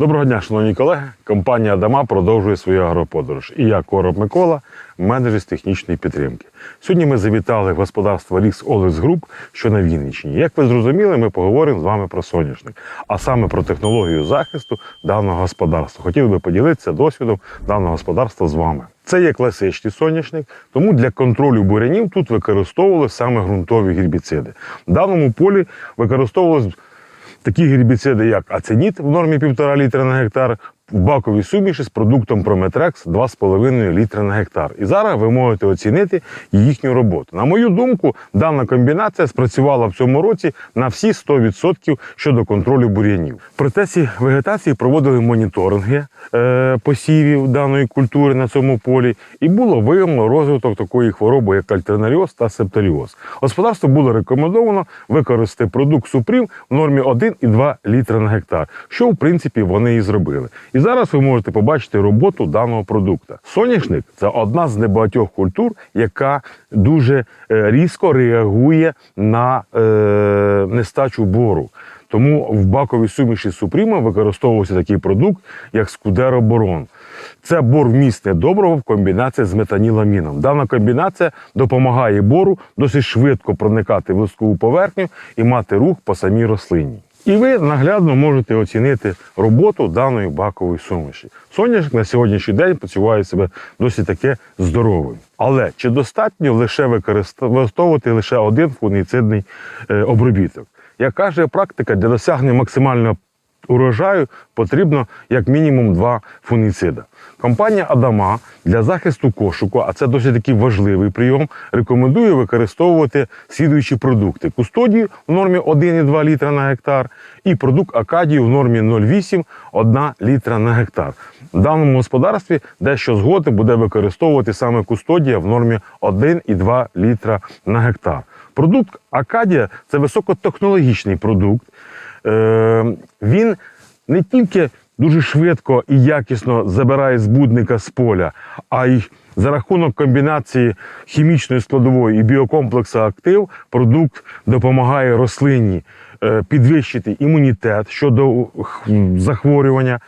Доброго дня, шановні колеги. Компанія Адама продовжує свою агроподорож. І я, Короб Микола, менеджер з технічної підтримки. Сьогодні ми завітали в господарство Лікс Олекс Груп, що на Вінниччині. Як ви зрозуміли, ми поговоримо з вами про соняшник, а саме про технологію захисту даного господарства. Хотіли би поділитися досвідом даного господарства з вами. Це є класичний соняшник, тому для контролю бурянів тут використовували саме ґрунтові гербіциди. В даному полі використовувалось такі гербіциди, як аценіт в нормі 1,5 літра на гектар, в баковій суміші з продуктом Прометрекс 2,5 літра на гектар. І зараз ви можете оцінити їхню роботу. На мою думку, дана комбінація спрацювала в цьому році на всі 100% щодо контролю бур'янів. В процесі вегетації проводили моніторинги е, посівів даної культури на цьому полі, і було виявлено розвиток такої хвороби, як альтернаріоз та септоріоз. Господарству було рекомендовано використати продукт Супрім в нормі 1,2 літра на гектар, що в принципі вони і зробили. І зараз ви можете побачити роботу даного продукту. Соняшник це одна з небагатьох культур, яка дуже е, різко реагує на е, нестачу бору. Тому в баковій суміші Супріма використовувався такий продукт, як Скудероборон. Це бор вмісне доброго в комбінації з метаніламіном. Дана комбінація допомагає бору досить швидко проникати в листкову поверхню і мати рух по самій рослині. І ви наглядно можете оцінити роботу даної бакової суміші. Соняшник на сьогоднішній день почуває себе досить таке здоровим. Але чи достатньо лише використовувати лише один фунгіцидний е, обробіток? Як каже практика, для досягнення максимального урожаю потрібно як мінімум два фунгіцида. Компанія Адама для захисту кошику, а це досить такий важливий прийом, рекомендує використовувати слідуючі продукти: кустодію в нормі 1,2 літра на гектар і продукт Акадію в нормі 0,8 1 літра на гектар. В даному господарстві дещо згодом буде використовувати саме кустодія в нормі 1,2 літра на гектар. Продукт Акадія це високотехнологічний продукт. Е, він не тільки дуже швидко і якісно забирає збудника з поля, а й за рахунок комбінації хімічної складової і біокомплексу актив продукт допомагає рослині е, підвищити імунітет щодо захворювання.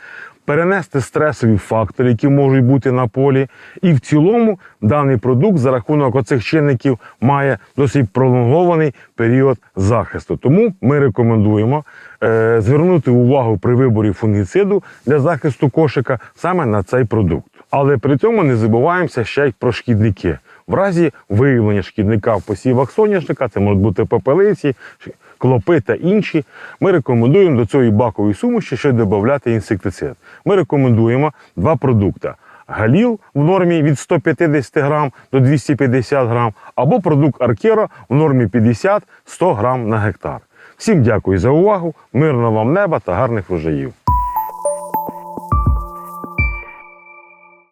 Перенести стресові фактори, які можуть бути на полі, і в цілому даний продукт за рахунок оцих чинників має досить пролонгований період захисту. Тому ми рекомендуємо е, звернути увагу при виборі фунгіциду для захисту кошика саме на цей продукт. Але при цьому не забуваємося ще й про шкідники. В разі виявлення шкідника в посівах соняшника, це можуть бути попелиці, клопи та інші, ми рекомендуємо до цієї бакової суміші ще додати інсектицид. Ми рекомендуємо два продукти. Галіл в нормі від 150 грам до 250 грам, або продукт Аркера в нормі 50-100 грам на гектар. Всім дякую за увагу, мирного вам неба та гарних врожаїв.